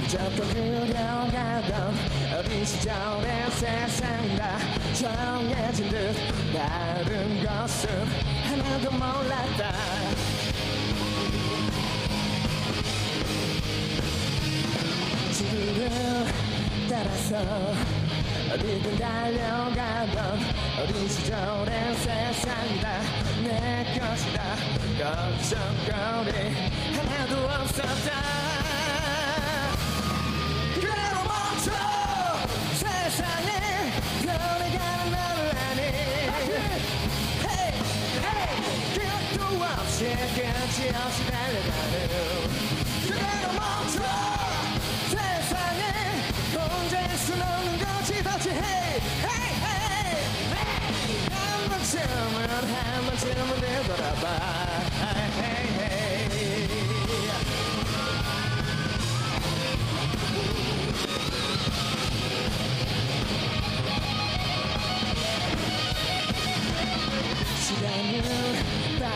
무조건 그려가던 어린 시절의 세상 다 정해진 듯 다른 것은 하나도 몰랐다. 지구를 따라서 어디든 달려가던 어린 시절의 세상 다내 것이다. 걱정거리 하나도 없었다 세상에 혼자일 순 없는 거지 덕지 Hey, hey, hey 한 번쯤은 한 번쯤은 되돌아봐. Hey, hey,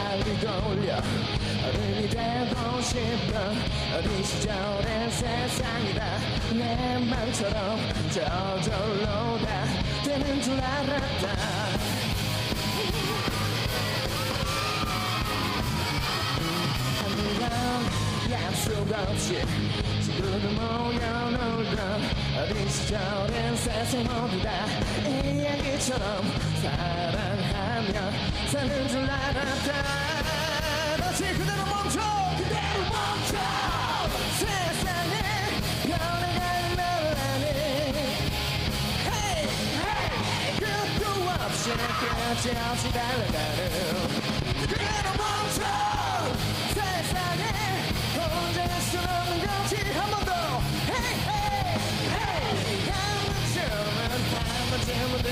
빨리 돌려 어른이 되고 싶던 어린 시절의 세상이다 내 맘처럼 저절로 다 되는 줄 알았다 아무런 약속 없이 친구들 모여놀던 어린 시절의 세상 모두 다. 이야기처럼 사랑하며 사는 줄 알았다. 다시 그대로 멈춰 그대로 멈춰. 세상에 변해가는 아니 Hey, hey, 끝도 없이 끝이 없이 달려가는 그대로 멈춰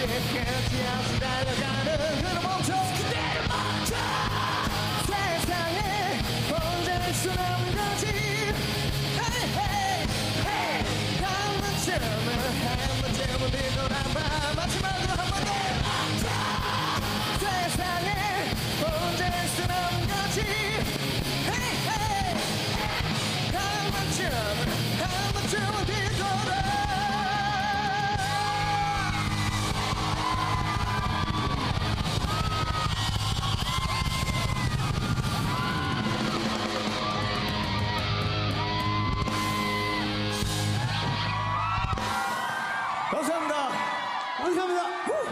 世界違う時代だから give. Woo.